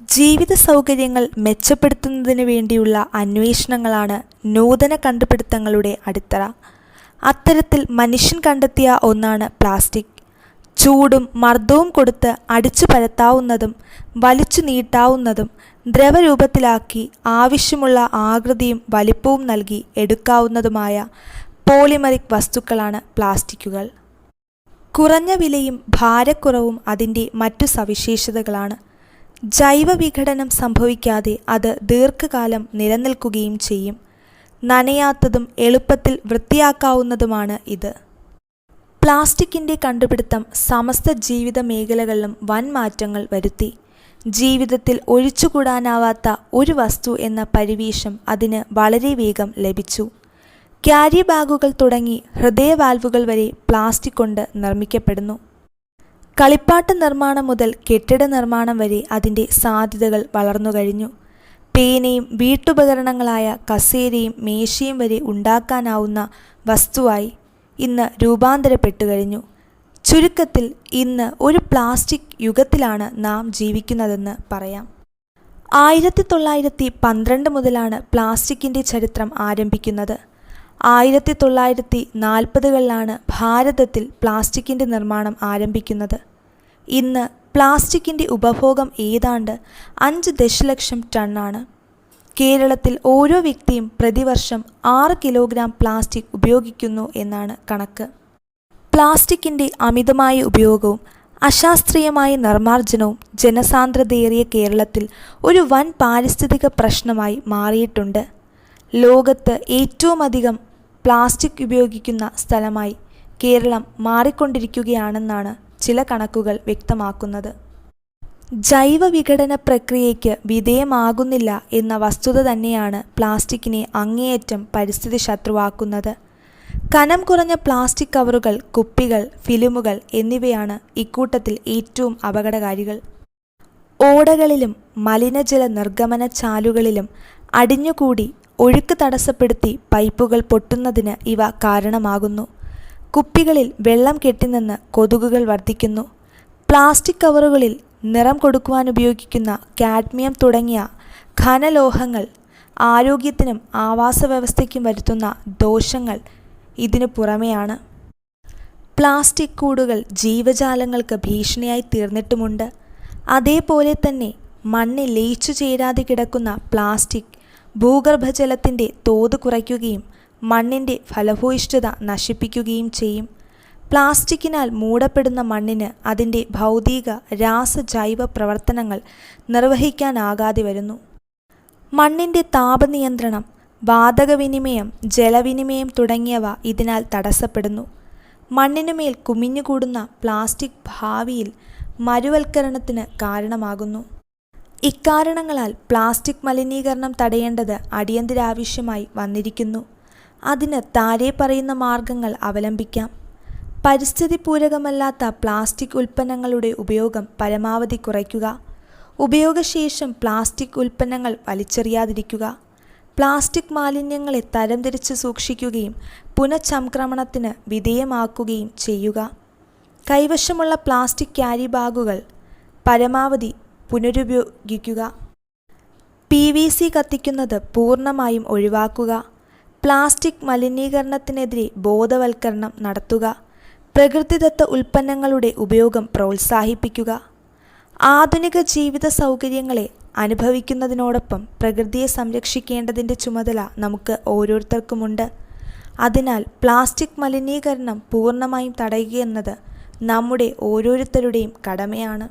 ജീവിത സൗകര്യങ്ങൾ മെച്ചപ്പെടുത്തുന്നതിന് വേണ്ടിയുള്ള അന്വേഷണങ്ങളാണ് നൂതന കണ്ടുപിടുത്തങ്ങളുടെ അടിത്തറ. അത്തരത്തിൽ മനുഷ്യൻ കണ്ടെത്തിയ ഒന്നാണ് പ്ലാസ്റ്റിക്. ചൂടും മർദ്ദവും കൊടുത്ത് അടിച്ചു പരത്താവുന്നതും വലിച്ചു നീട്ടാവുന്നതും ദ്രവരൂപത്തിലാക്കി ആവശ്യമുള്ള ആകൃതിയും വലിപ്പവും നൽകി എടുക്കാവുന്നതുമായ പോളിമറിക് വസ്തുക്കളാണ് പ്ലാസ്റ്റിക്കുകൾ. കുറഞ്ഞ വിലയും ഭാരക്കുറവും അതിന്റെ മറ്റു സവിശേഷതകളാണ്. ജൈവവിഘടനം സംഭവിക്കാതെ അത് ദീർഘകാലം നിലനിൽക്കുകയും ചെയ്യും. നനയാത്തതും എളുപ്പത്തിൽ വൃത്തിയാക്കാവുന്നതുമാണ് ഇത്. പ്ലാസ്റ്റിക്കിന്റെ കണ്ടുപിടുത്തം സമസ്ത ജീവിത മേഖലകളിലും വൻ മാറ്റങ്ങൾ വരുത്തി. ജീവിതത്തിൽ ഒഴിച്ചുകൂടാനാവാത്ത ഒരു വസ്തു എന്ന പരിവേഷം അതിന് വളരെ വേഗം ലഭിച്ചു. ക്യാരി ബാഗുകൾ തുടങ്ങി ഹൃദയവാൽവുകൾ വരെ പ്ലാസ്റ്റിക് കൊണ്ട് നിർമ്മിക്കപ്പെടുന്നു. കളിപ്പാട്ട നിർമ്മാണം മുതൽ കെട്ടിട നിർമ്മാണം വരെ അതിന്റെ സാധ്യതകൾ വളർന്നു കഴിഞ്ഞു പേനയും വീട്ടുപകരണങ്ങളായ കസേരയും മേശയും വരെ ഉണ്ടാക്കാനാവുന്ന വസ്തുവായി ഇന്ന് രൂപാന്തരപ്പെട്ടു കഴിഞ്ഞു ചുരുക്കത്തിൽ ഇന്ന് ഒരു പ്ലാസ്റ്റിക് യുഗത്തിലാണ് നാം ജീവിക്കുന്നതെന്ന് പറയാം. ആയിരത്തി തൊള്ളായിരത്തി പന്ത്രണ്ട് മുതലാണ് പ്ലാസ്റ്റിക്കിന്റെ ചരിത്രം ആരംഭിക്കുന്നത്. ആയിരത്തി തൊള്ളായിരത്തി നാൽപ്പതുകളിലാണ് ഭാരതത്തിൽ പ്ലാസ്റ്റിക്കിന്റെ നിർമ്മാണം ആരംഭിക്കുന്നത്. ഇന്ന് പ്ലാസ്റ്റിക്കിന്റെ ഉപഭോഗം ഏതാണ്ട് അഞ്ച് ദശലക്ഷം ടണ്ണാണ്. കേരളത്തിൽ ഓരോ വ്യക്തിയും പ്രതിവർഷം ആറ് കിലോഗ്രാം പ്ലാസ്റ്റിക് ഉപയോഗിക്കുന്നു എന്നാണ് കണക്ക്. പ്ലാസ്റ്റിക്കിന്റെ അമിതമായ ഉപയോഗവും അശാസ്ത്രീയമായ നിർമ്മാർജനവും ജനസാന്ദ്രതയേറിയ കേരളത്തിൽ ഒരു വൻ പാരിസ്ഥിതിക പ്രശ്നമായി മാറിയിട്ടുണ്ട്. ലോകത്ത് ഏറ്റവുമധികം പ്ലാസ്റ്റിക് ഉപയോഗിക്കുന്ന സ്ഥലമായി കേരളം മാറിക്കൊണ്ടിരിക്കുകയാണെന്നാണ് ചില കണക്കുകൾ വ്യക്തമാക്കുന്നത്. ജൈവവിഘടന പ്രക്രിയയ്ക്ക് വിധേയമാകുന്നില്ല എന്ന വസ്തുത തന്നെയാണ് പ്ലാസ്റ്റിക്കിനെ അങ്ങേയറ്റം പരിസ്ഥിതി ശത്രുവാക്കുന്നത്. കനം കുറഞ്ഞ പ്ലാസ്റ്റിക് കവറുകൾ, കുപ്പികൾ, ഫിലിമുകൾ എന്നിവയാണ് ഇക്കൂട്ടത്തിൽ ഏറ്റവും അപകടകാരികൾ. ഓടകളിലും മലിനജല നിർഗമന ചാലുകളിലും അടിഞ്ഞുകൂടി ഒഴുക്ക് തടസ്സപ്പെടുത്തി പൈപ്പുകൾ പൊട്ടുന്നതിന് ഇവ കാരണമാകുന്നു. കുപ്പികളിൽ വെള്ളം കെട്ടിനിന്ന് കൊതുകുകൾ വർദ്ധിക്കുന്നു. പ്ലാസ്റ്റിക് കവറുകളിൽ നിറം കൊടുക്കുവാൻ ഉപയോഗിക്കുന്ന കാഡ്മിയം തുടങ്ങിയ ഘനലോഹങ്ങൾ ആരോഗ്യത്തിനും ആവാസ വ്യവസ്ഥയ്ക്കും വരുത്തുന്ന ദോഷങ്ങൾ ഇതിനു പുറമെയാണ്. പ്ലാസ്റ്റിക് കൂടുകൾ ജീവജാലങ്ങൾക്ക് ഭീഷണിയായി തീർന്നിട്ടുമുണ്ട് അതേപോലെ തന്നെ മണ്ണിൽ ലയിച്ചു ചേരാതെ കിടക്കുന്ന പ്ലാസ്റ്റിക് ഭൂഗർഭജലത്തിന്റെ തോത് കുറയ്ക്കുകയും മണ്ണിന്റെ ഫലഭൂയിഷ്ഠത നശിപ്പിക്കുകയും ചെയ്യും. പ്ലാസ്റ്റിക്കിനാൽ മൂടപ്പെടുന്ന മണ്ണിന് അതിന്റെ ഭൗതിക, രാസ, ജൈവ പ്രവർത്തനങ്ങൾ നിർവഹിക്കാനാകാതെ വരുന്നു. മണ്ണിന്റെ താപനിയന്ത്രണം, വാതകവിനിമയം, ജലവിനിമയം തുടങ്ങിയവ ഇതിനാൽ തടസ്സപ്പെടുന്നു. മണ്ണിനുമേൽ കുമിഞ്ഞുകൂടുന്ന പ്ലാസ്റ്റിക് ഭാവിയിൽ മരുവൽക്കരണത്തിന് കാരണമാകുന്നു. ഇക്കാരണങ്ങളാൽ പ്ലാസ്റ്റിക് മലിനീകരണം തടയേണ്ടത് അടിയന്തരാവശ്യമായി വന്നിരിക്കുന്നു. അതിന് താഴെ പറയുന്ന മാർഗങ്ങൾ അവലംബിക്കാം. പരിസ്ഥിതി പൂരകമല്ലാത്ത പ്ലാസ്റ്റിക് ഉൽപ്പന്നങ്ങളുടെ ഉപയോഗം പരമാവധി കുറയ്ക്കുക. ഉപയോഗശേഷം പ്ലാസ്റ്റിക് ഉൽപ്പന്നങ്ങൾ വലിച്ചെറിയാതിരിക്കുക. പ്ലാസ്റ്റിക് മാലിന്യങ്ങളെ തരംതിരിച്ച് സൂക്ഷിക്കുകയും പുനഃചംക്രമണത്തിന് വിധേയമാക്കുകയും ചെയ്യുക. കൈവശമുള്ള പ്ലാസ്റ്റിക് ക്യാരി ബാഗുകൾ പരമാവധി പുനരുപയോഗിക്കുക. പി. വി. സി. കത്തിക്കുന്നത് പൂർണമായും ഒഴിവാക്കുക. പ്ലാസ്റ്റിക് മലിനീകരണത്തിനെതിരെ ബോധവൽക്കരണം നടത്തുക. പ്രകൃതിദത്ത ഉൽപ്പന്നങ്ങളുടെ ഉപയോഗം പ്രോത്സാഹിപ്പിക്കുക. ആധുനിക ജീവിത സൗകര്യങ്ങളെ അനുഭവിക്കുന്നതിനോടൊപ്പം പ്രകൃതിയെ സംരക്ഷിക്കേണ്ടതിന്റെ ചുമതല നമുക്ക് ഓരോരുത്തർക്കുമുണ്ട്. അതിനാൽ പ്ലാസ്റ്റിക് മലിനീകരണം പൂർണമായും തടയുകയെന്നത് നമ്മുടെ ഓരോരുത്തരുടെയും കടമയാണ്.